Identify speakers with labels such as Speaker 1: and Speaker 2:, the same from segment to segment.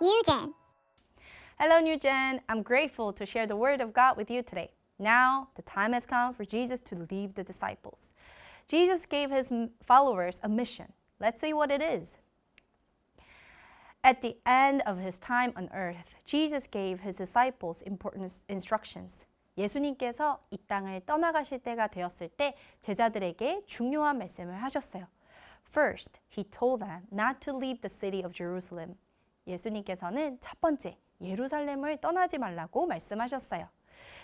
Speaker 1: Newgen.
Speaker 2: Hello, New Gen. I'm grateful to share the Word of God with you today. Now, the time has come for Jesus to leave the disciples. Jesus gave his m- followers a mission. Let's see what it is. At the end of his time on earth, Jesus gave his disciples important instructions. 예수님께서 이 땅을 떠나가실 때가 되었을 때 제자들에게 중요한 말씀을 하셨어요. First, he told them not to leave the city of Jerusalem. 예수님께서는 첫 번째 예루살렘을 떠나지 말라고 말씀하셨어요.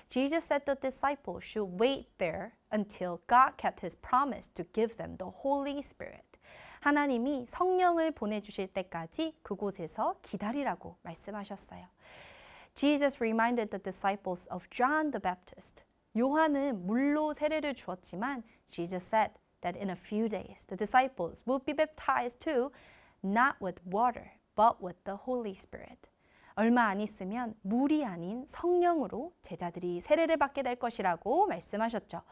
Speaker 2: Jesus said the disciples should wait there until God kept his promise to give them the Holy Spirit. 하나님이 성령을 보내주실 때까지 그곳에서 기다리라고 말씀하셨어요. Jesus reminded the disciples of John the Baptist. 요한은 물로 세례를 주었지만 Jesus said that in a few days the disciples would be baptized too, not with water, but with the Holy Spirit. 얼마 안 있으면 물이 아닌 성령으로 제자들이 세례를 받게 될 것이라고 말씀하셨죠.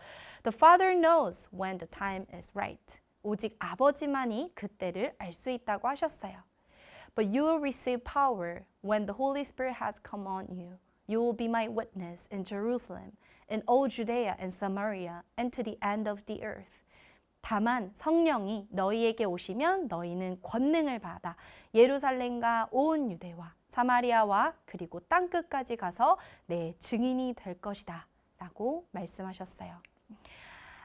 Speaker 2: The Father knows when the time is right. 오직 아버지만이 그때를 알 수 있다고 하셨어요. But you will receive power when the Holy Spirit has come on you. You will be my witness in Jerusalem, in all Judea and Samaria, and to the end of the earth. 다만 성령이 너희에게 오시면 너희는 권능을 받아 예루살렘과 온 유대와 사마리아와 그리고 땅 끝까지 가서 내 증인이 될 것이다. 라고 말씀하셨어요.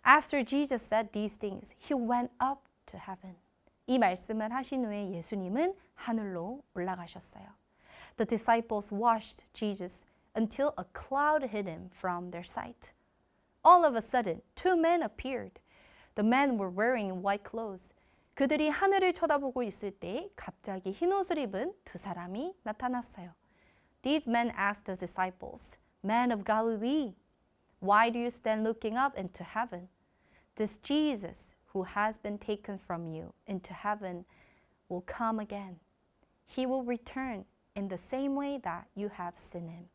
Speaker 2: After Jesus said these things, he went up to heaven. 이 말씀을 하신 후에 예수님은 하늘로 올라가셨어요. The disciples watched Jesus until a cloud hid him from their sight. All of a sudden, two men appeared. The men were wearing white clothes. 그들이 하늘을 쳐다보고 있을 때 갑자기 흰 옷을 입은 두 사람이 나타났어요. These men asked the disciples, Men of Galilee, why do you stand looking up into heaven? This Jesus who has been taken from you into heaven will come again. He will return in the same way that you have seen him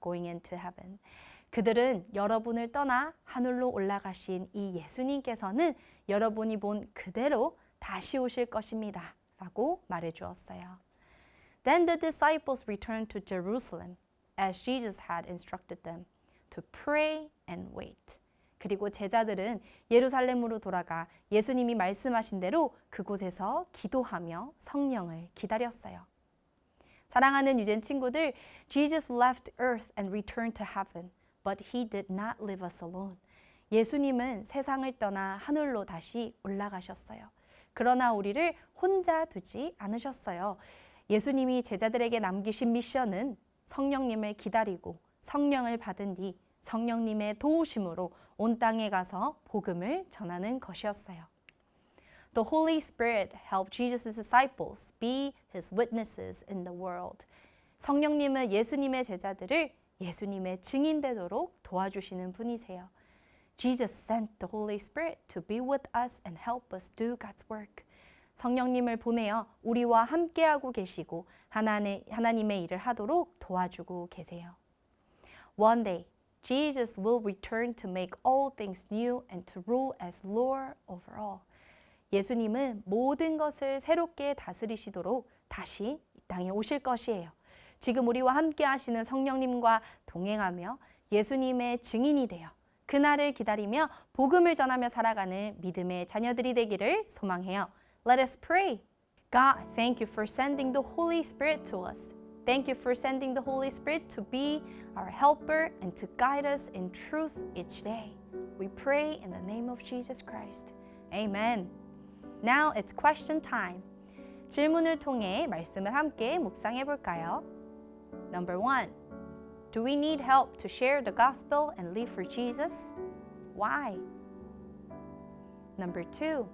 Speaker 2: going into heaven. 그들은 여러분을 떠나 하늘로 올라가신 이 예수님께서는 여러분이 본 그대로 다시 오실 것입니다. 라고 말해 주었어요. Then the disciples returned to Jerusalem as Jesus had instructed them to pray and wait. 그리고 제자들은 예루살렘으로 돌아가 예수님이 말씀하신 대로 그곳에서 기도하며 성령을 기다렸어요. 사랑하는 유젠 친구들, Jesus left earth and returned to heaven, but he did not leave us alone. 예수님은 세상을 떠나 하늘로 다시 올라가셨어요. 그러나 우리를 혼자 두지 않으셨어요. 예수님이 제자들에게 남기신 미션은 성령님을 기다리고 성령을 받은 뒤 성령님의 도우심으로 온 땅에 가서 복음을 전하는 것이었어요. The Holy Spirit helped Jesus' disciples be his witnesses in the world. 성령님은 예수님의 제자들을 예수님의 증인 되도록 도와주시는 분이세요. Jesus sent the Holy Spirit to be with us and help us do God's work. 성령님을 보내어 우리와 함께하고 계시고 하나님, 하나님의 일을 하도록 도와주고 계세요. One day, Jesus will return to make all things new and to rule as Lord over all. 예수님은 모든 것을 새롭게 다스리시도록 다시 이 땅에 오실 것이에요. 지금 우리와 함께 하시는 성령님과 동행하며 예수님의 증인이 되어 그날을 기다리며 복음을 전하며 살아가는 믿음의 자녀들이 되기를 소망해요. Let us pray. God, thank you for sending the Holy Spirit to us. Thank you for sending the Holy Spirit to be our helper and to guide us in truth each day. We pray in the name of Jesus Christ. Amen. Now it's question time. 질문을 통해 말씀을 함께 묵상해 볼까요? Number one. Do we need help to share the gospel and live for Jesus? Why? Number two.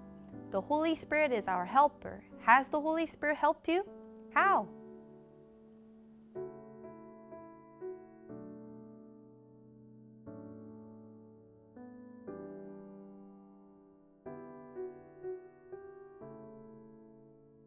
Speaker 2: The Holy Spirit is our helper. Has the Holy Spirit helped you? How?